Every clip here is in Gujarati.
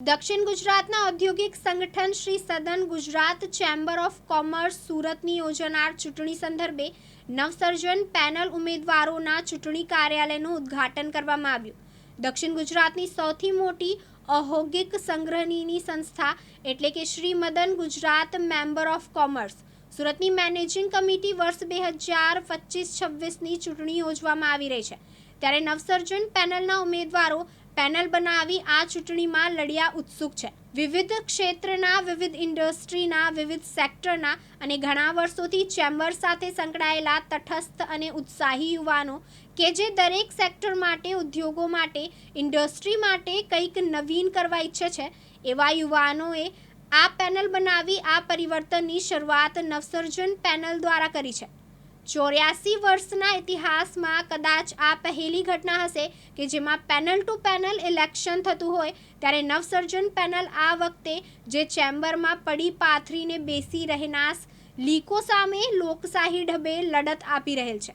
દક્ષિણ ગુજરાતના ઔદ્યોગિક સંગઠન શ્રી સદન ગુજરાત ચેમ્બર ઓફ કોમર્સ સુરતની યોજાનાર ચૂંટણી સંદર્ભે નવસર્જન પેનલ ઉમેદવારોના ચૂંટણી કાર્યાલયનું ઉદ્ઘાટન કરવામાં આવ્યું. દક્ષિણ ગુજરાતની સૌથી મોટી ઔદ્યોગિક સંગ્રહણીની સંસ્થા એટલે કે Shri Madan Gujarat member of commerce સુરતની મેનેજિંગ કમિટી વર્ષ બે હજાર પચીસ છવ્વીસની ચૂંટણી યોજવામાં આવી રહી છે. ત્યારે નવસર્જન પેનલના ઉમેદવારો પેનલ બનાવી આ ચૂંટણીમાં લડ્યા ઉત્સુક છે. વિવિધ ક્ષેત્રના, વિવિધ ઇન્ડસ્ટ્રીના, વિવિધ સેક્ટરના અને ઘણા વર્ષોથી ચેમ્બર સાથે સંકળાયેલા તટસ્થ અને ઉત્સાહી યુવાનો કે જે દરેક સેક્ટર માટે, ઉદ્યોગો માટે, ઇન્ડસ્ટ્રી માટે કંઈક નવીન કરવા ઈચ્છે છે, એવા યુવાનોએ આ પેનલ બનાવી આ પરિવર્તનની શરૂઆત નવસર્જન પેનલ દ્વારા કરી છે. ચોર્યાસી વર્ષના ઇતિહાસમાં કદાચ આ પહેલી ઘટના હશે કે જેમાં પેનલ ટુ પેનલ ઇલેક્શન થતું હોય, ત્યારે નવસર્જન પેનલ આ વખતે જે ચેમ્બરમાં પડી પાથરીને બેસી રહેનાર લીકો સામે લોકશાહી ઢબે લડત આપી રહેલ છે.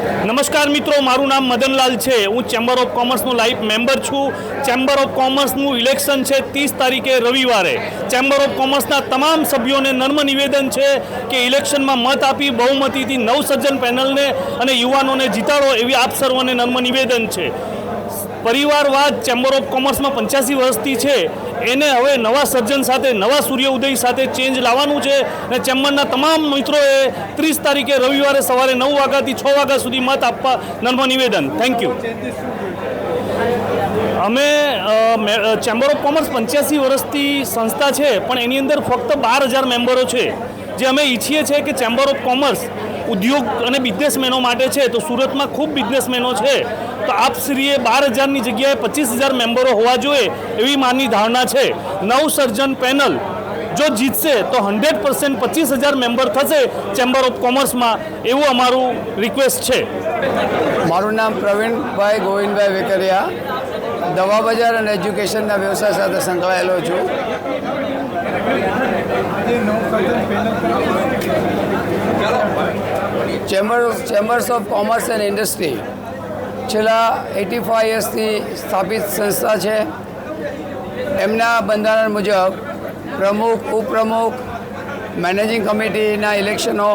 નમસ્કાર મિત્રો, મારું નામ મદનલાલ છે. હું ચેમ્બર ઓફ કોમર્સનો લાઈફ મેમ્બર છું. ચેમ્બર ઓફ કોમર્સનું ઇલેક્શન છે ત્રીસ તારીખે રવિવારે. ચેમ્બર ઓફ કોમર્સના તમામ સભ્યોને નર્મ નિવેદન છે કે ઇલેક્શનમાં મત આપી બહુમતીથી નવસર્જન પેનલને અને યુવાનોને જીતાડો એવી આપ સર્વને નર્મ નિવેદન છે. પરિવારવાદ ચેમ્બર ઓફ કોમર્સમાં પંચ્યાસી વર્ષથી છે. એને હવે નવા સર્જન સાથે, નવા સૂર્ય ઉદય સાથે ચેન્જ લાવવાનું છે અને ચેમ્બરના તમામ મિત્રોએ ત્રીસ તારીખે રવિવારે સવારે નવ વાગ્યાથી છ વાગ્યા સુધી મત આપવા નર્મ નિવેદન. થેન્ક યુ અમે ચેમ્બર ઓફ કોમર્સ પંચ્યાસી વર્ષથી સંસ્થા છે, પણ એની અંદર ફક્ત બાર હજાર મેમ્બરો છે. જે અમે ઈચ્છીએ છીએ કે ચેમ્બર ઓફ કોમર્સ ઉદ્યોગ અને બિઝનેસમેનો માટે છે, તો સુરતમાં ખૂબ બિઝનેસમેનો છે. તો આપશ્રીએ બાર હજારની જગ્યાએ પચીસ હજાર મેમ્બરો હોવા જોઈએ એવી માની ધારણા છે. નવ સર્જન પેનલ જો જીતશે, તો હંડ્રેડ પર્સન્ટ પચીસ હજાર મેમ્બર થશે ચેમ્બર ઓફ કોમર્સમાં. એવું અમારું રિક્વેસ્ટ છે. મારું નામ પ્રવીણભાઈ ગોવિંદભાઈ વેકરિયા. દવા બજાર અને એજ્યુકેશનના વ્યવસાય સાથે સંકળાયેલો છું. Chamber chambers of commerce and industry. છેલ્લા એટી ફાઇવ યર્સથી સ્થાપિત સંસ્થા છે. એમના બંધારણ મુજબ પ્રમુખ, ઉપપ્રમુખ, મેનેજિંગ કમિટીના ઇલેક્શનો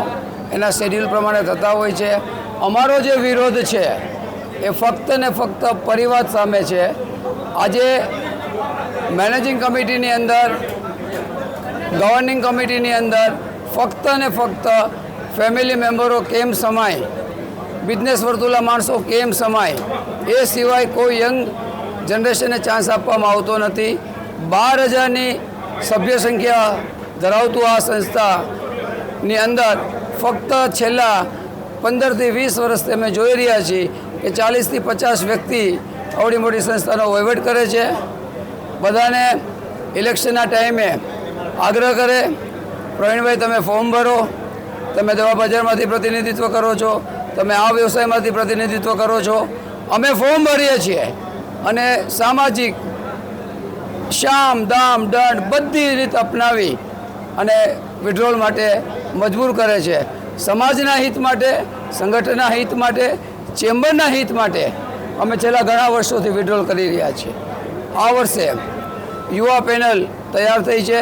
એના શેડ્યુલ પ્રમાણે થતા હોય છે. અમારો જે વિરોધ છે એ ફક્ત ને ફક્ત પરિવાર સામે છે. આજે મેનેજિંગ કમિટીની અંદર, ગવર્નિંગ કમિટીની અંદર ફક્ત ને ફક્ત ફેમિલી મેમ્બરો કેમ સમાય? બિઝનેસ વર્તુલા માણસો કેમ સમાય? એ સિવાય કોઈ યંગ જનરેશનને ચાન્સ આપવામાં આવતો નથી. બાર હજારની સભ્ય સંખ્યા ધરાવતું આ સંસ્થાની અંદર ફક્ત છેલ્લા પંદરથી વીસ વર્ષથી અમે જોઈ રહ્યા છીએ કે ચાલીસથી પચાસ વ્યક્તિ આવડી મોટી સંસ્થાનો વહીવટ કરે છે. બધાને ઇલેક્શનના ટાઈમે આગ્રહ કરે. પ્રવીણભાઈ, તમે ફોર્મ ભરો. તમે દવા બજારમાંથી પ્રતિનિધિત્વ કરો છો. તમે આ વ્યવસાયમાંથી પ્રતિનિધિત્વ કરો છો. અમે ફોર્મ ભરીએ છીએ અને સામાજિક શામ દામ, દંડ બધી રીત અપનાવી અને વિડ્રોલ માટે મજબૂર કરે છે. સમાજના હિત માટે, સંગઠનના હિત માટે, ચેમ્બરના હિત માટે અમે છેલ્લા ઘણા વર્ષોથી વિડ્રોલ કરી રહ્યા છીએ. આ વર્ષે યુવા પેનલ તૈયાર થઈ છે.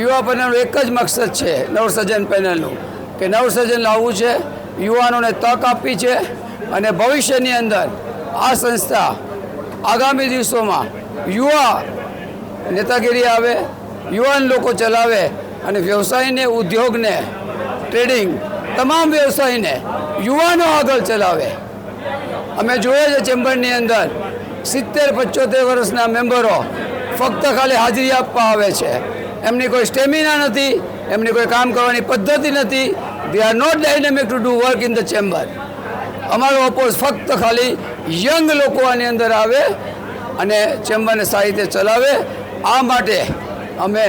યુવા પેનલનું એક જ મકસદ છે નવસર્જન પેનલનું કે નવસર્જન લાવવું છે, યુવાનોને તક આપવી છે અને ભવિષ્યની અંદર આ સંસ્થા આગામી દિવસોમાં યુવા નેતાગીરી આવે, યુવાન લોકો ચલાવે અને વ્યવસાયને, ઉદ્યોગને, ટ્રેડિંગ, તમામ વ્યવસાયને યુવાનો આગળ ચલાવે. અમે જોઈએ છે ચેમ્બરની અંદર સિત્તેર, પચોતેર વર્ષના મેમ્બરો ફક્ત ખાલી હાજરી આપવા આવે છે. એમની કોઈ સ્ટેમિના નથી, એમની કોઈ કામ કરવાની પદ્ધતિ નથી they are not dynamic to do work in the chamber અમારો અપોઝ ફક્ત ખાલી યંગ લોકો આની અંદર આવે અને ચેમ્બરને સારી રીતે ચલાવે. આ માટે અમે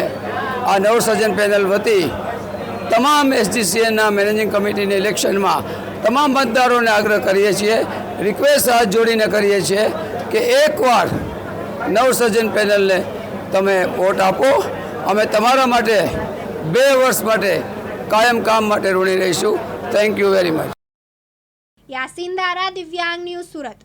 આ નવસર્જન પેનલ વતી તમામ એસડીસીએના મેનેજિંગ કમિટીની ઇલેક્શનમાં તમામ મતદારોને આગ્રહ કરીએ છીએ રિક્વેસ્ટ હાથ જોડીને કરીએ છીએ કે એકવાર નવસર્જન પેનલને તમે વોટ આપો. અમે તમારા માટે બે વર્ષ માટે કાયમ કામ માટે ઋણી રહીશું. Thank you very much Yasin Dara Divyang news Surat.